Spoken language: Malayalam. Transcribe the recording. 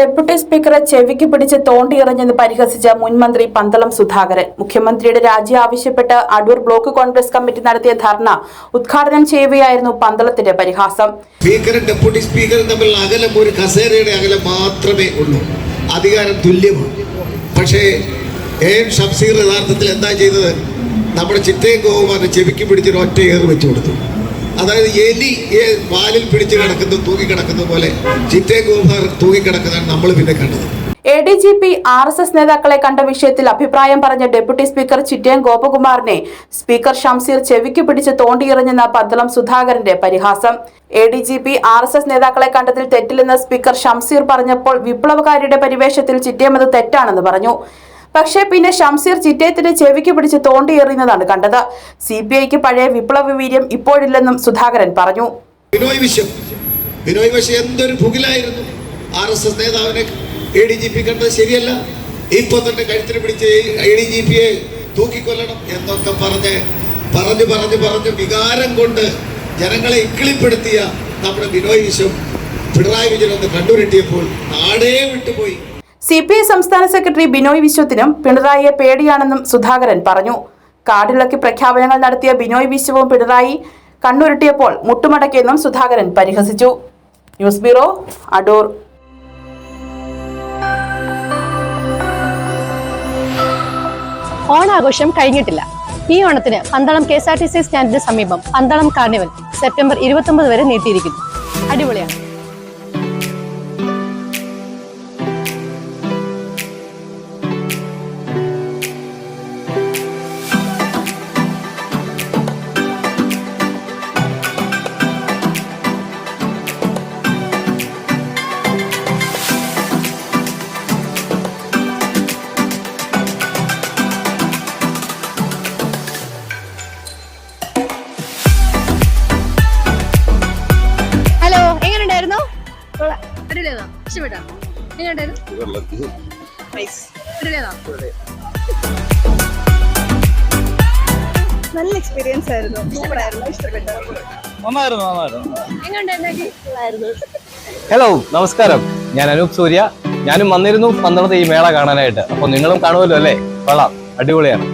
ഡെപ്യൂട്ടി സ്പീക്കറെ ചെവിക്ക് പിടിച്ച് തോണ്ടിയെറിഞ്ഞെന്ന് പരിഹസിച്ച മുൻമന്ത്രി പന്തളം സുധാകരൻ. മുഖ്യമന്ത്രിയുടെ രാജി ആവശ്യപ്പെട്ട് അടൂർ ബ്ലോക്ക് കോൺഗ്രസ് കമ്മിറ്റി നടത്തിയ ധർണ ഉദ്ഘാടനം ചെയ്യുകയായിരുന്നു പന്തളത്തിന്റെ പരിഹാസം. സ്പീക്കറും ഡെപ്യൂട്ടി സ്പീക്കറും തമ്മിൽ അകലം ഒരു കസേരയുടെ അകലം മാത്രമേ ഉള്ളൂ. അധികാരം തുല്യമാണ്. പക്ഷേ എ ഷംസീർ യഥാർത്ഥത്തിൽ എന്താ ചെയ്തത്? നമ്മുടെ ചിറ്റയും ഗോകുമാരനെ ചെവിക്ക് പിടിച്ചൊരു ഒറ്റ ഏറ് വെച്ചു കൊടുത്തു. അതായത് എലി പാലിൽ പിടിച്ച് കിടക്കുന്നു തൂങ്ങിക്കിടക്കുന്ന പോലെ ഗോപാർ ഗോകുമാർ തൂങ്ങിക്കിടക്കുന്നതാണ് നമ്മൾ പിന്നെ കണ്ടത്. A D G P R S S നേതാക്കളെ കണ്ട വിഷയത്തിൽ അഭിപ്രായം പറഞ്ഞ ഡെപ്യൂട്ടി സ്പീക്കർ ചിറ്റയം ഗോപകുമാറിനെ സ്പീക്കർ ഷംസീർ ചെവിക്ക് പിടിച്ച് തോണ്ടിയെറിഞ്ഞെന്ന പന്തളം സുധാകരന്റെ പരിഹാസം. A D G P R S S നേതാക്കളെ കണ്ടതിൽ തെറ്റില്ലെന്ന് സ്പീക്കർ ഷംസീർ പറഞ്ഞപ്പോൾ വിപ്ലവകാരിയുടെ പരിവേഷത്തിൽ ചിറ്റയം അത് തെറ്റാണെന്ന് പറഞ്ഞു. പക്ഷേ പിന്നെ ഷംസീർ ചിറ്റയത്തിന്റെ ചെവിക്ക് പിടിച്ച് തോണ്ടിയെറിയുന്നതാണ് കണ്ടത്. സി പി ഐക്ക് പഴയ വിപ്ലവ വീര്യം ഇപ്പോഴില്ലെന്നും സുധാകരൻ പറഞ്ഞു. ബിനോയ് വിശ്വം. ബിനോയ് വിശ്വം എന്തൊരു ഭുകിലായിരുന്നു. ആർ എസ് എസ് നേതാവിനെ എ ഡി ജി പി കണ്ടത് ശരിയല്ല. ഇപ്പൊ തന്നെ കഴുത്തിന് പിടിച്ച് എ ഡി ജി പിയെ തൂക്കിക്കൊല്ലണം എന്നൊക്കെ പറഞ്ഞ് പറഞ്ഞു പറഞ്ഞു പറഞ്ഞ് വികാരം കൊണ്ട് ജനങ്ങളെ ഇക്കിളിപ്പെടുത്തിയ നമ്മുടെ ബിനോയ് വിശ്വം പിണറായി വിജയൻ ഒന്ന് കണ്ടുരുട്ടിയപ്പോൾ നാടേ വിട്ടുപോയി. സി പി ഐ സംസ്ഥാന സെക്രട്ടറി ബിനോയ് വിശ്വത്തിനും പിണറായിയെ പേടിയാണെന്നും സുധാകരൻ പറഞ്ഞു. കാടിളക്കി പ്രഖ്യാപനങ്ങൾ നടത്തിയ ബിനോയ് വിശ്വവും പിണറായി കണ്ണുരുട്ടിയപ്പോൾ മുട്ടുമടക്കിയെന്നും സുധാകരൻ പരിഹസിച്ചു. News bureau Adoor. ഓണാഘോഷം കഴിഞ്ഞിട്ടില്ല. ഈ ഓണത്തിന് Pandalam K S R T C സ്റ്റാൻഡിന് സമീപം പന്തളം കാർണിവൽ സെപ്റ്റംബർ ഇരുപത്തൊമ്പത് വരെ നീട്ടിയിരിക്കുന്നു. അടിപൊളിയാണ്. ഇഷ്ടപ്പെട്ടോ? എങ്ങനെയുണ്ടായിരുന്നു നല്ല എക്സ്പീരിയൻസ് ആയിരുന്നു. സൂപ്പറായിരുന്നു. ഇഷ്ടപ്പെട്ടു. നന്നായിരുന്നു നന്നായിരുന്നു. എങ്ങനെയുണ്ടായിരുന്നു ഹലോ നമസ്കാരം. ഞാൻ അനൂപ് സൂര്യ. ഞാനും വന്നിരുന്നു പന്തളത്ത് ഈ മേള കാണാനായിട്ട്. അപ്പൊ നിങ്ങളും കാണുമല്ലോ അല്ലേ? കൊള്ളാം. അടിപൊളിയാണ്.